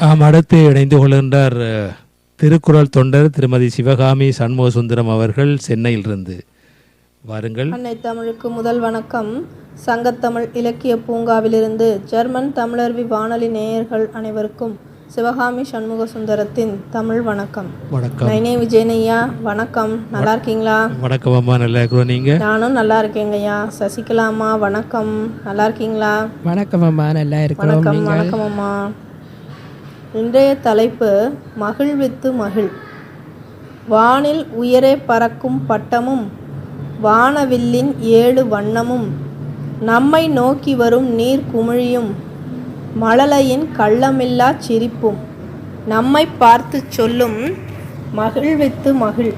ஆம் அடுத்து இணைந்து கொள்கின்றார் திருக்குறள் தொண்டர் திருமதி சிவகாமி சண்முகசுந்தரம் அவர்கள் சென்னையிலிருந்து. வாருங்கள். அன்னை தமிழுக்கு முதல் வணக்கம். சங்கத்தமிழ் இலக்கிய பூங்காவிலிருந்து ஜெர்மன் தமிழர்வி வானொலி நேயர்கள் அனைவருக்கும் சிவகாமி சண்முக சுந்தரத்தின் தமிழ் வணக்கம். வணக்கம். நைனே விஜயனையா வணக்கம். நல்லா இருக்கீங்களா? வணக்கம் அம்மா நல்லா இருக்கிறோம். நீங்க? நானும் நல்லா இருக்கேங்கய்யா சசிகலா அம்மா வணக்கம். நல்லா இருக்கீங்களா? வணக்கம் அம்மா நல்லா இருக்கிறோம். வணக்கம் வணக்கம் அம்மா. இன்றைய தலைப்பு மகிழ்வித்து மகிழ். வானில் உயரே பறக்கும் பட்டமும் வானவில்லின் ஏழு வண்ணமும் நம்மை நோக்கி வரும் நீர் குமிழியும் மழலையின் கள்ளமில்லா சிரிப்பும். நம்மை பார்த்து சொல்லும் மகிழ்வித்து மகிழ்.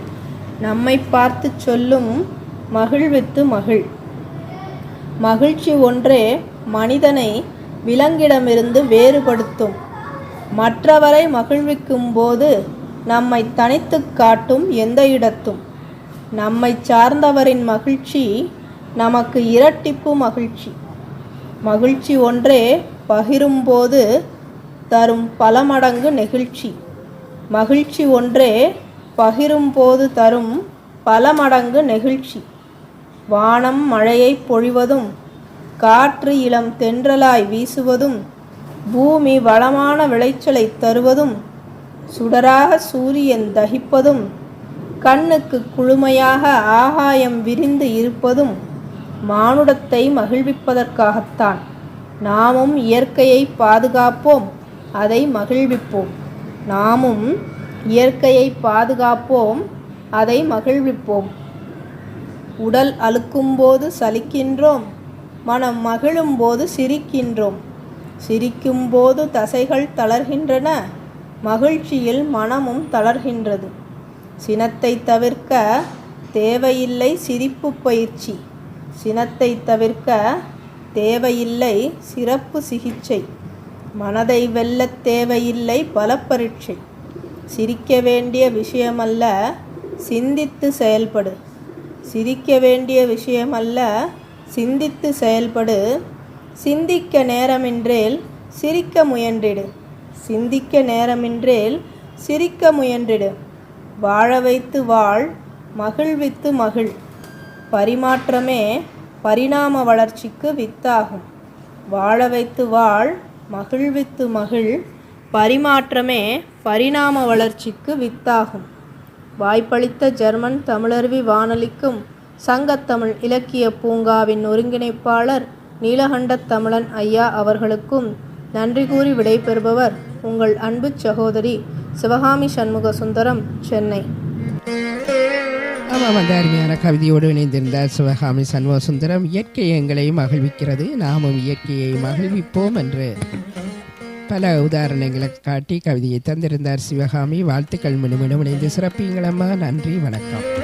நம்மை பார்த்து சொல்லும் மகிழ்வித்து மகிழ். மகிழ்ச்சி ஒன்றே மனிதனை விலங்கிடமிருந்து வேறுபடுத்தும். மற்றவரை மகிழ்விக்கும் போது நம்மை தனித்துக் காட்டும் எந்த இடத்தும். நம்மை சார்ந்தவரின் மகிழ்ச்சி நமக்கு இரட்டிப்பு மகிழ்ச்சி. மகிழ்ச்சி ஒன்றே பகிரும்போது தரும் பல மடங்கு நெகிழ்ச்சி. மகிழ்ச்சி ஒன்றே பகிரும்போது தரும் பல மடங்கு நெகிழ்ச்சி. வானம் மழையை பொழிவதும் காற்று இளம் தென்றலாய் வீசுவதும் பூமி வளமான விளைச்சலை தருவதும் சுடராக சூரியன் தகிப்பதும் கண்ணுக்கு குளுமையாக ஆகாயம் விரிந்து இருப்பதும் மானுடத்தை மகிழ்விப்பதற்காகத்தான். நாமும் இயற்கையை பாதுகாப்போம் அதை மகிழ்விப்போம். நாமும் இயற்கையை பாதுகாப்போம் அதை மகிழ்விப்போம். உடல் அழுக்கும்போது சலிக்கின்றோம் மனம் மகிழும்போது சிரிக்கின்றோம். சிரிக்கும்போது தசைகள் தளர்கின்றன மகிழ்ச்சியில் மனமும் தளர்கின்றது. சினத்தை தவிர்க்க தேவையில்லை சிரிப்பு பயிற்சி. சினத்தை தவிர்க்க தேவையில்லை சிறப்பு சிகிச்சை. மனதை வெல்லத் தேவையில்லை பலப்பரீட்சை. சிரிக்க வேண்டிய விஷயமல்ல சிந்தித்து செயல்படு. சிரிக்க வேண்டிய விஷயமல்ல சிந்தித்து செயல்படு. சிந்திக்க நேரமின்றேல் சிரிக்க முயன்றிடு. சிந்திக்க நேரமின்றேல் சிரிக்க முயன்றிடு. வாழ வைத்து வாழ் மகிழ்வித்து மகிழ். பரிமாற்றமே பரிணாம வளர்ச்சிக்கு வித்தாகும். வாழ வைத்து வாழ் மகிழ்வித்து மகிழ் பரிமாற்றமே பரிணாம வளர்ச்சிக்கு வித்தாகும். வாய்ப்பளித்த ஜெர்மன் தமிழருவி வானொலிக்கும் சங்கத்தமிழ் இலக்கிய பூங்காவின் ஒருங்கிணைப்பாளர் நீலகண்டத் தமிழன் ஐயா அவர்களுக்கும் நன்றி கூறி விடைபெறுபவர் உங்கள் அன்பு சகோதரி சிவகாமி சண்முக சுந்தரம் சென்னை. ஆமாம் அந்த அருமையான கவிதையோடு இணைந்திருந்தார் சிவகாமி சண்முக சுந்தரம் இயற்கை எங்களை மகிழ்விக்கிறது. நாமும் இயற்கையை மகிழ்விப்போம் என்று பல உதாரணங்களை காட்டி கவிதையை தந்திருந்தார் சிவகாமி. வாழ்த்துக்கள் மினுமினும் இணைந்து சிறப்பீங்களம்மா நன்றி வணக்கம்.